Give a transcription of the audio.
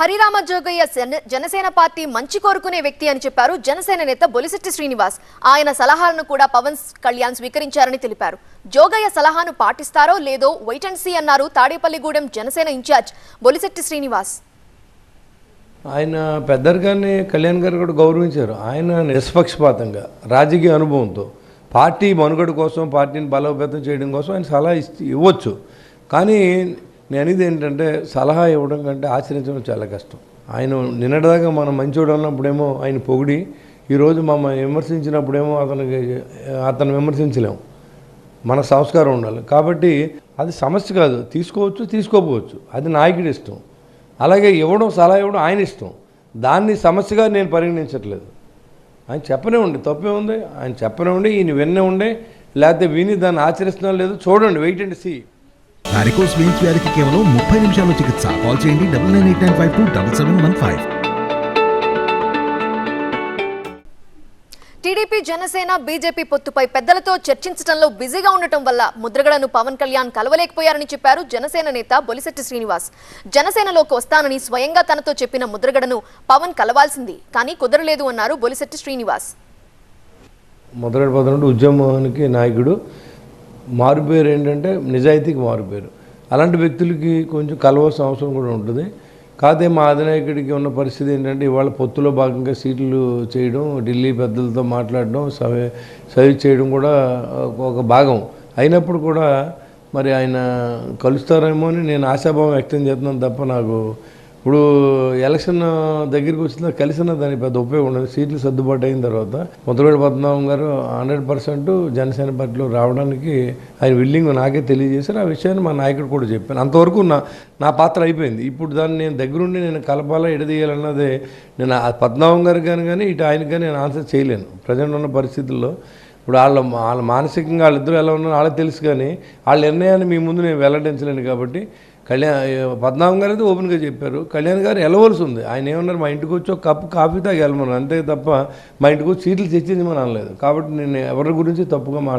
హరిరామ జోగయ్య జన- జనసేన పార్టీ మంచి కోరుకునే వ్యక్తి అని చెప్పారు. జనసేన నేత బొలిశెట్టి శ్రీనివాస్. ఆయన సలహాలను కూడా పవన్ కళ్యాణ్ స్వీకరించారని తెలిపారు. జోగయ్య సలహాను పాటిస్తారో లేదో వైట్ అండ్ సీ అన్నారు తాడేపల్లిగూడెం జనసేన ఇన్ఛార్జ్ బొలిశెట్టి శ్రీనివాస్. ఆయన పెద్దరిగాన్ని కళ్యాణ్ గారు కూడా గౌరవించారు. ఆయన నిష్పక్షపాతంగా రాజకీయ అనుభవంతో పార్టీ మనుగడ కోసం పార్టీని బలోపేతం చేయడం కోసం ఆయన సలహా ఇవ్వచ్చు. కానీ నేను అనేది ఏంటంటే సలహా ఇవ్వడం కంటే ఆచరించడం చాలా కష్టం. ఆయన నిన్నటిదాకా మనం మంచోడు అన్నప్పుడేమో ఆయన పొగిడి ఈరోజు మమ్మల్ని విమర్శించినప్పుడేమో అతనికి అతను విమర్శించలేము. మన సంస్కారం ఉండాలి. కాబట్టి అది సమస్య కాదు. తీసుకోవచ్చు తీసుకోపోవచ్చు అది నాయకుడి ఇష్టం. అలాగే ఇవ్వడం సలహా ఇవ్వడం ఆయన ఇష్టం. దాన్ని సమస్యగా నేను పరిగణించట్లేదు. ఆయన చెప్పనే ఉండి తప్పే ఉంది. ఆయన చెప్పనే ఉండి ఈయన విన్నే ఉండే లేకపోతే విని దాన్ని ఆచరిస్తున్నా లేదు చూడండి. Wait and see. Varicose veins వ్యాధికి కేవలం ముప్పై నిమిషాల్లో చికిత్స కాల్ చేయండి double nine eight nine five two double seven one five TDP Janasena BJP పొత్తుపై పెద్దలతో చర్చించడంలో బిజీగా ఉండటం వల్ల ముద్రగడను పవన్ కళ్యాణ్ కలవలేకపోయారని చెప్పారు జనసేన నేత బొలిశెట్టి శ్రీనివాస్. జనసేనలోకి వస్తానని స్వయంగా తనతో చెప్పిన ముద్రగడను పవన్ కలవాల్సింది కానీ కుదరలేదు అన్నారు బొలిశెట్టి శ్రీనివాస్. మొదటి పదకొండు ఉద్యమానికి నాయకుడు మారుపేరు ఏంటంటే నిజాయితీకి మారుపేరు. అలాంటి వ్యక్తులకి కొంచెం కలవాల్సిన అవసరం కూడా ఉంటుంది. కాదే మా అధినాయకుడికి ఉన్న పరిస్థితి ఏంటంటే ఇవాళ పొత్తులో భాగంగా సీట్లు చేయడం ఢిల్లీ పెద్దలతో మాట్లాడడం సవే సర్వీస్ చేయడం కూడా ఒక భాగం. అయినప్పుడు కూడా మరి ఆయన కలుస్తారేమో అని నేను ఆశాభావం వ్యక్తం చేస్తున్నాను తప్ప నాకు ఇప్పుడు ఎలక్షన్ దగ్గరికి వచ్చిన కలిసిన దానికి పెద్ద ఉపయోగం ఉండదు. సీట్లు సర్దుబాటు అయిన తర్వాత ముద్రవేడి పద్మనాభం గారు హండ్రెడ్ పర్సెంట్ జనసేన పార్టీలో రావడానికి ఆయన విల్లింగ్ నాకే తెలియజేశారు. ఆ విషయాన్ని మా నాయకుడు కూడా చెప్పాను. అంతవరకు నా నా పాత్ర అయిపోయింది. ఇప్పుడు దాన్ని నేను దగ్గరుండి నేను కలపాలా ఎడదీయాలన్నదే నేను ఆ పద్మనాభం గారు కానీ కానీ ఇటు ఆయనకి కానీ నేను ఆన్సర్ చేయలేను. ప్రజెంట్ ఉన్న పరిస్థితుల్లో ఇప్పుడు వాళ్ళ వాళ్ళ మానసికంగా వాళ్ళిద్దరూ ఎలా ఉన్నారో వాళ్ళకి తెలుసు కానీ వాళ్ళ నిర్ణయాన్ని మీ ముందు నేను వెల్లడించలేను కాబట్టి కళ్యాణ్ పద్మనాభం గారు అయితే ఓపెన్గా చెప్పారు. కళ్యాణ్ గారు వెళ్ళవలసి ఉంది ఆయన ఏమన్నారు మా ఇంటికి వచ్చి ఒక కప్పు కాఫీ తాగి వెళ్ళమన్నారు అంతే తప్ప మా ఇంటికి వచ్చి సీట్లు మనం అనలేదు. కాబట్టి నేను ఎవరి గురించి తప్పుగా మాట్లాడలేదు